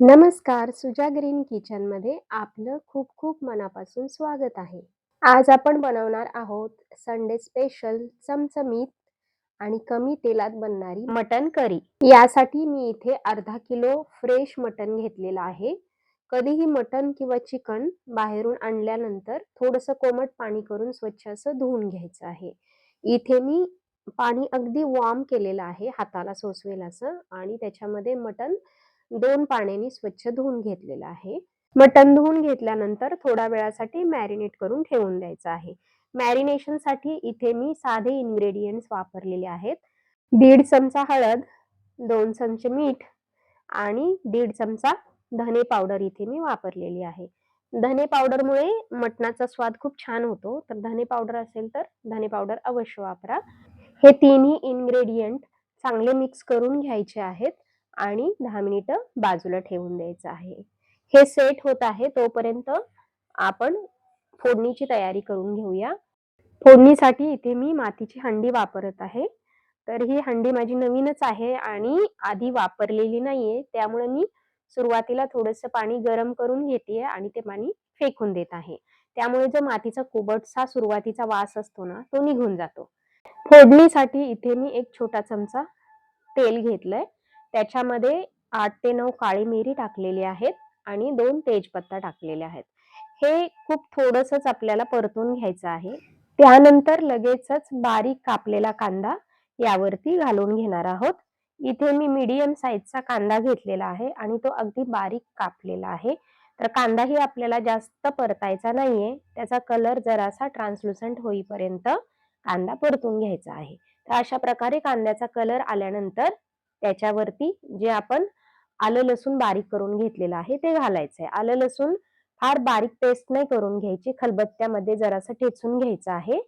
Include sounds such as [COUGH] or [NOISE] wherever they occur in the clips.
नमस्कार सुजा ग्रीन किचनमध्ये आपलं खूप खूप मनापासून स्वागत आहे. आज आपण बनवणार आहोत संडे स्पेशल चमचमीत आणि कमी तेलात बनणारी मटन करी. यासाठी मी इथे अर्धा किलो फ्रेश मटन घेतलेलं आहे. कधीही मटन किंवा चिकन बाहेरून आणल्यानंतर थोडंसं कोमट पाणी करून स्वच्छ असं धुवून घ्यायचं आहे. इथे मी पाणी अगदी वॉर्म केलेलं आहे हाताला सोसवेल असं आणि त्याच्यामध्ये मटन दोन पाण्याने स्वच्छ धुवून घेतलेलं आहे. मटण धुवून घेतल्यानंतर थोड्या वेळासाठी मॅरिनेट करून ठेवून द्यायचं आहे. मॅरिनेशनसाठी इथे मी साधे इन्ग्रेडियंट्स वापरलेले आहेत. दीड चमचा हळद दोन चमचे मीठ आणि दीड चमचा धने पावडर इथे मी वापरलेली आहे. धने पावडरमुळे मटणाचा स्वाद खूप छान होतो. तर धने पावडर असेल तर धने पावडर अवश्य वापरा. हे तिन्ही इन्ग्रेडियंट चांगले मिक्स करून घ्यायचे आहेत. आणि दहा मिनिटं बाजूला ठेवून द्यायचं आहे. हे सेट होत आहे तोपर्यंत आपण फोडणीची तयारी करून घेऊया. फोडणीसाठी इथे मी मातीची हंडी वापरत आहे. तर ही हंडी माझी नवीनच आहे आणि आधी वापरलेली नाहीये. त्यामुळे मी सुरुवातीला थोडस पाणी गरम करून घेते आणि ते पाणी फेकून देत आहे. त्यामुळे जो मातीचा कुबटसा सुरुवातीचा वास असतो ना तो निघून जातो. फोडणीसाठी इथे मी एक छोटा चमचा तेल घेतलंय. त्याच्यामध्ये आठ ते नऊ काळी मिरी टाकलेली आहेत आणि दोन तेजपत्ता टाकलेले आहेत. हे खूप थोडंसंच आपल्याला परतून घ्यायचं आहे. त्यानंतर लगेचच बारीक कापलेला कांदा यावरती घालून घेणार आहोत. इथे मी मीडियम साईजचा कांदा घेतलेला आहे आणि तो अगदी बारीक कापलेला आहे. तर कांदाही आपल्याला जास्त परतायचा नाहीये. त्याचा कलर जरासा ट्रान्सलुसंट होईपर्यंत कांदा परतून घ्यायचा आहे. तर अशा प्रकारे कांद्याचा कलर आल्यानंतर त्याच्यावरती जे आपण आलं लसूण बारीक करून घेतलेलं आहे ते घालायचं आहे आलं लसूण फार बारीक पेस्ट नाही करून घ्यायची खलबत्त्यामध्ये जरासं ठेचून घ्यायचं आहे.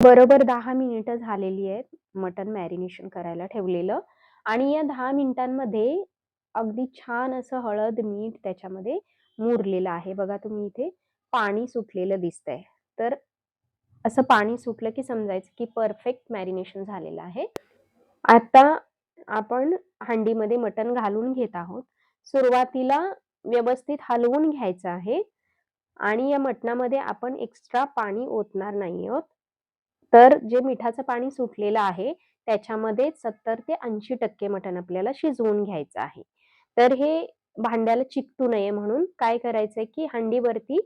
बरोबर दहा मिनिटं झालेली आहेत मटन मॅरिनेशन करायला ठेवलेलं. आणि या दहा मिनिटांमध्ये अगदी छान असं हळद मीठ त्याच्यामध्ये मुरलेलं आहे. बघा तुम्ही इथे पाणी सुटलेलं दिसतंय. तर असं पाणी सुटलं की समजायचं की परफेक्ट मॅरिनेशन झालेलं आहे. आता आपण हांडीमध्ये मटण घालून घेत आहोत. सुरुवातीला व्यवस्थित हलवून घ्यायचं आहे. आणि या मटणामध्ये आपण एक्स्ट्रा पाणी ओतणार नाही आहोत. तर जे मिठाचं पाणी सुटलेलं आहे त्याच्यामध्ये सत्तर ते ऐंशी टक्के मटण आपल्याला शिजवून घ्यायचं आहे. तर हे भांड्याला चिकटू नये म्हणून काय करायचंय की हंडीवरती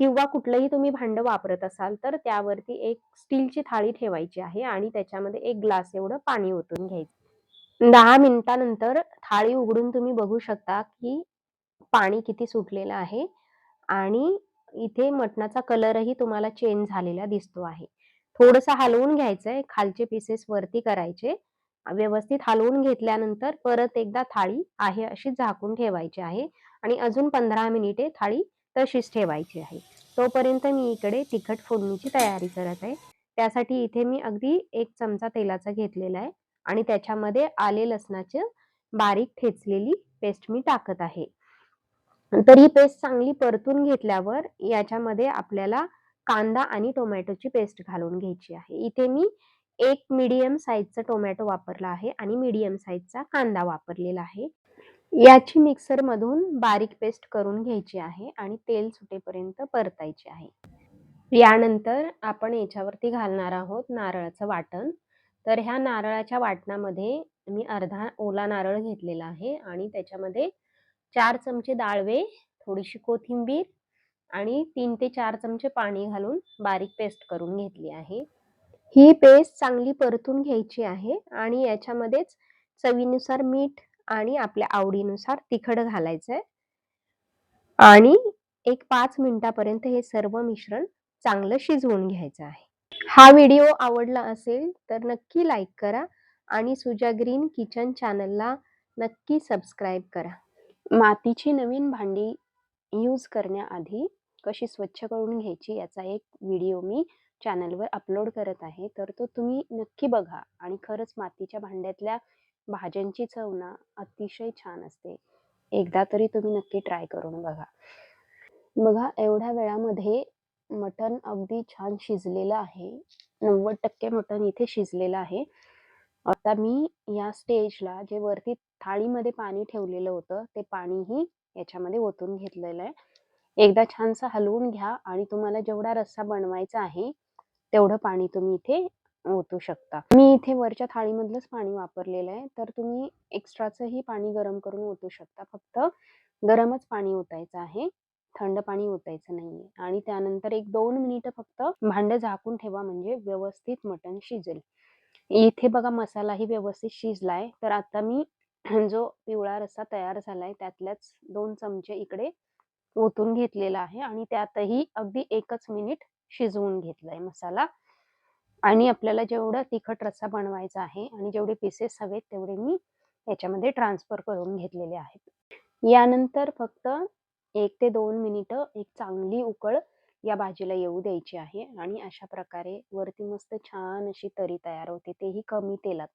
किंवा कुठलंही तुम्ही भांड वापरत असाल तर त्यावरती एक स्टीलची थाळी ठेवायची आहे आणि त्याच्यामध्ये एक ग्लास एवढं पाणी ओतून घ्यायचं दहा मिनिटानंतर थाळी उघडून तुम्ही बघू शकता की पाणी किती सुटलेलं आहे आणि इथे मटणाचा कलरही तुम्हाला चेंज झालेला दिसतो आहे. थोडंसं हलवून घ्यायचंय खालचे पीसेस वरती करायचे. व्यवस्थित हलवून घेतल्यानंतर परत एकदा थाळी आहे अशी झाकून ठेवायची आहे आणि अजून पंधरा मिनिटे थाळी तशीच ठेवायची आहे. तोपर्यंत मी इकडे तिखट फोडणीची तयारी करत आहे. त्यासाठी इथे मी अगदी एक चमचा तेलाचा घेतलेला आहे. आणि त्याच्यामध्ये आले लसणाची बारीक ठेचलेली पेस्ट मी टाकत आहे. तर ही पेस्ट चांगली परतून घेतल्यावर याच्यामध्ये आपल्याला कांदा आणि टोमॅटोची पेस्ट घालून घ्यायची आहे. इथे मी एक मीडियम साईजचा टोमॅटो वापरला आहे आणि मीडियम साईजचा कांदा वापरलेला आहे. याची मिक्सर मधून बारीक पेस्ट करून घ्यायची आहे आणि तेल सुटेपर्यंत परतायची आहे. यानंतर आपण याच्यावरती घालणार आहोत नारळाचं वाटण. तर ह्या नारळाच्या वाटणामध्ये मी अर्धा ओला नारळ घेतलेला आहे आणि त्याच्यामध्ये चार चमचे डाळवे थोडीशी कोथिंबीर आणि तीन ते चार चमचे पाणी घालून बारीक पेस्ट करून घेतली आहे. ही पेस्ट चांगली परतून घ्यायची आहे आणि याच्यामध्येच चवीनुसार मीठ आणि आपल्या आवडीनुसार तिखट घालायचं आहे. आणि एक पाच मिनिटापर्यंत हे सर्व मिश्रण चांगलं शिजवून घ्यायचं आहे. हा व्हिडिओ आवडला असेल तर नक्की लाईक करा आणि सुजा ग्रीन किचन चॅनलला नक्की सबस्क्राईब करा. मातीची नवीन भांडी यूज करण्याआधी कशी स्वच्छ करून घ्यायची याचा एक व्हिडिओ मी चॅनलवर अपलोड करत आहे. तर तो तुम्ही नक्की बघा आणि खरंच मातीच्या भांड्यातल्या भाज्यांची चव ना अतिशय छान असते. एकदा तरी तुम्ही नक्की ट्राय करून बघा. बघा एवढ्या वेळामध्ये मटण अगदी छान शिजलेलं आहे नव्वद टक्के मटण इथे शिजलेलं आहे आता मी या स्टेजला जे वरती थाळीमध्ये पाणी ठेवलेलं होतं, ते पाणीही याच्यामध्ये ओतून घेतलेलं आहे. एकदा छानसं हलवून घ्या आणि तुम्हाला जेवढा रस्सा बनवायचा आहे, तेवढं पाणी तुम्ही इथे ओतू शकता. मी इथे वरच्या थाळीमधलंच पाणी वापरलेलं आहे, तर तुम्ही एक्स्ट्राचंही पाणी गरम करून ओतू शकता. फक्त गरमच पाणी ओतायचं आहे. थंड पाणी ओतायचं नाहीये आणि त्यानंतर एक दोन मिनिटं फक्त भांडं झाकून ठेवा म्हणजे व्यवस्थित मटण शिजेल. इथे बघा मसालाही व्यवस्थित शिजलाय. तर आता मी [CLEARS THROAT] जो पिवळा रस्सा तयार झालाय त्यातल्याच दोन चमचे इकडे ओतून घेतलेला आहे आणि त्यातही अगदी एकच मिनिट शिजवून घेतलाय मसाला. आणि आपल्याला जेवढं तिखट रस्सा बनवायचा आहे आणि जेवढे पीसेस हवेत तेवढे मी याच्यामध्ये ट्रान्सफर करून घेतलेले आहेत. यानंतर फक्त 1 ते 2 मिनिटं एक चांगली उकळ या भाजीला येऊ द्यायची आहे आणि अशा प्रकारे वरती मस्त छान अशी तरी तयार होते, तेही कमी तेलात.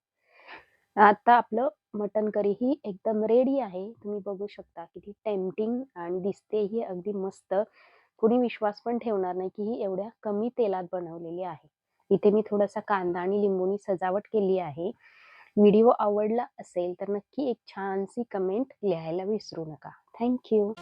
आता आपलं मटण करीही एकदम रेडी आहे. तुम्ही बघू शकता किती टेम्पटिंग आणि दिसतेही अगदी मस्त. कुणी विश्वास पण ठेवणार नाही की ही एवढ्या कमी तेलात बनवलेली आहे. इथे मी थोडासा कांदा आणि लिंबूनी सजावट केली आहे. व्हिडिओ आवडला असेल तर नक्की एक छानसी कमेंट लिहायला विसरू नका. Thank you.